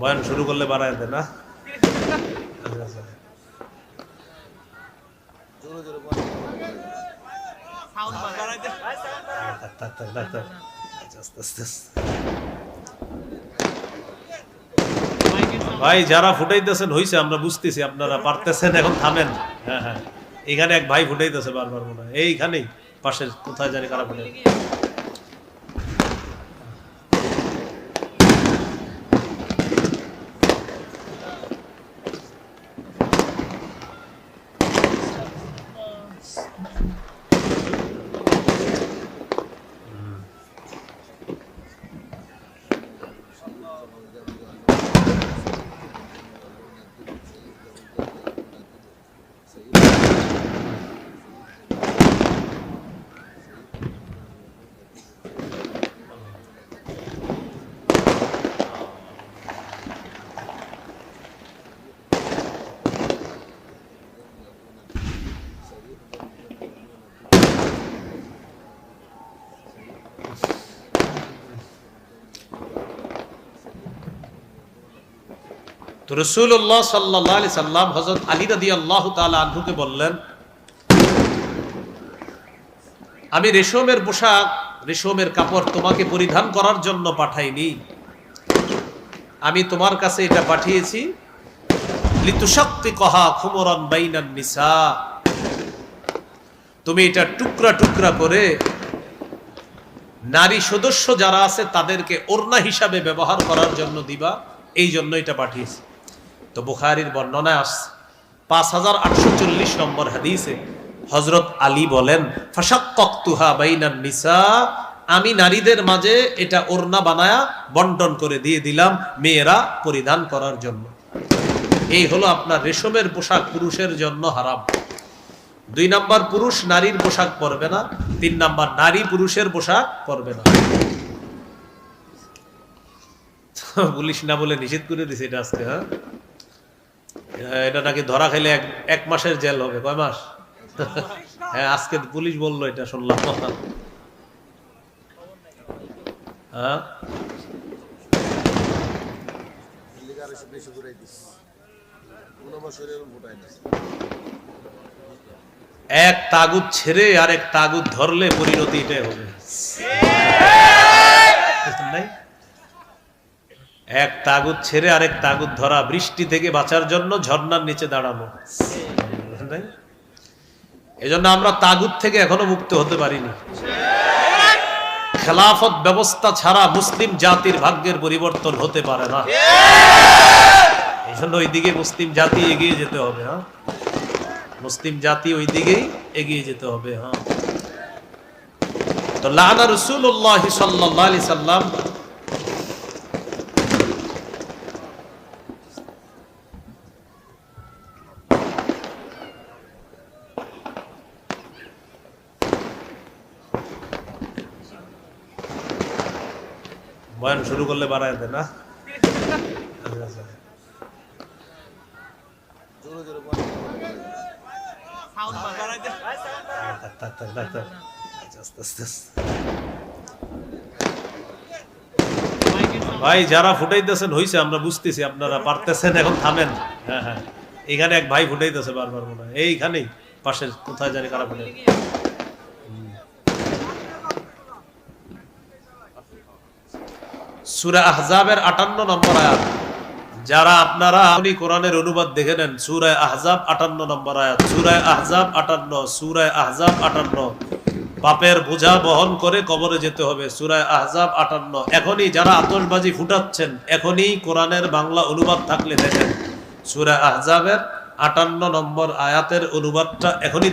বয়ান শুরু করলে বাড়ায় দেয় না। ভাই, যারা ফুটাইতেছেন, হইছে, আমরা বুঝতেছি, আপনারা পারতেছেন, এখন থামেন। হ্যাঁ হ্যাঁ। এখানে এক ভাই ফুটাইতেছে বারবার মনে হয়। এইখানেই পাশে কোথায় জানি কারা ফুটাই তো রসুল্লাহ সাল্লাহ আলি সাল্লাম হজরত আলী রাদি আল্লাহ বললেন, আমি রেশমের পোশাক, রেশমের কাপড় তোমাকে পরিধান করার জন্য পাঠাইনি। আমি তোমার কাছে এটা পাঠিয়েছি। লিতুশক্তি কহা খুমরন বাইনান নিসা। তুমি এটা টুকরা টুকরা করে নারী সদস্য যারা আছে তাদেরকে ওড়না হিসাবে ব্যবহার করার জন্য দিবা, এই জন্য এটা পাঠিয়েছি। তো বুখারির বর্ণনায় আসছে, পাঁচ হাজার আটশো চল্লিশ নম্বর হাদিসে হজরত আলী বলেন নিসা আমি নারীদের মাঝে এটা ওড়না বানায়া বন্টন করে দিয়ে দিলাম মেয়েরা পরিধান করার জন্য। এই হলো আপনার রেশমের পোশাক পুরুষের জন্য হারাম। দুই নাম্বার, পুরুষ নারীর পোশাক পরবে না। তিন নাম্বার, নারী পুরুষের পোশাক পরবে না। পুলিশ না বলে নিষেধ করে দিছে এটা আজকে হ্যাঁ? এটা নাকি ধরা খাইলে এক এক মাসের জেল হবে কয় মাস? হ্যাঁ আজকে পুলিশ বলল এটা শুনলাম। হ্যাঁ? এক তাগুদ ছেড়ে আর এক তাগুদ ধরলে পরিণতি এটাই হবে। নাই? এক তাগুদ ছেড়ে আরেক তাগুদ ধরা, বৃষ্টি থেকে বাঁচার জন্য ঝর্ণার নিচে দাঁড়ানো? এজন্য আমরা তাগুদ থেকে এখনও মুক্ত হতে পারিনি। খেলাফত ব্যবস্থা ছাড়া মুসলিম জাতির ভাগ্যের পরিবর্তন হতে পারে না। এই জন্য ওইদিকে মুসলিম জাতি এগিয়ে যেতে হবে হ্যাঁ? মুসলিম জাতি ওই দিকেই এগিয়ে যেতে হবে হ্যাঁ? তো লানা রসুল্লাহ সাল্লাহ সাল্লাম বয়ান শুরু করলে বাড়ায় দেয় না। ভাই, যারা ফুটাইতেছেন, হইছে, আমরা বুঝতেছি, আপনারা পারতেছেন, এখন থামেন। হ্যাঁ হ্যাঁ। এখানে এক ভাই ফুটাইতেছে বারবার মনে হয়। এইখানেই, পাশে, কোথায় জানি কারা ফুটাই সুরা আহজাবের আটান্ন নম্বর আয়াত। যারা আপনারা আপনি কোরআনের অনুবাদ দেখে নেন সুরায় আহজাব আটান্ন নম্বর আয়াত। সুরায় আহজাব আটান্ন সুরায় আহজাব আটান্ন। পাপের বোঝা বহন করে কবরে যেতে হবে। সুরায় আহজাব আটান্ন। এখনই যারা আতশবাজি ফুটাচ্ছেন, এখনই কোরআনের বাংলা অনুবাদ থাকলে দেখেন। সুরায় আহজাবের আটান্ন নম্বর আয়াতের অনুবাদটা এখনই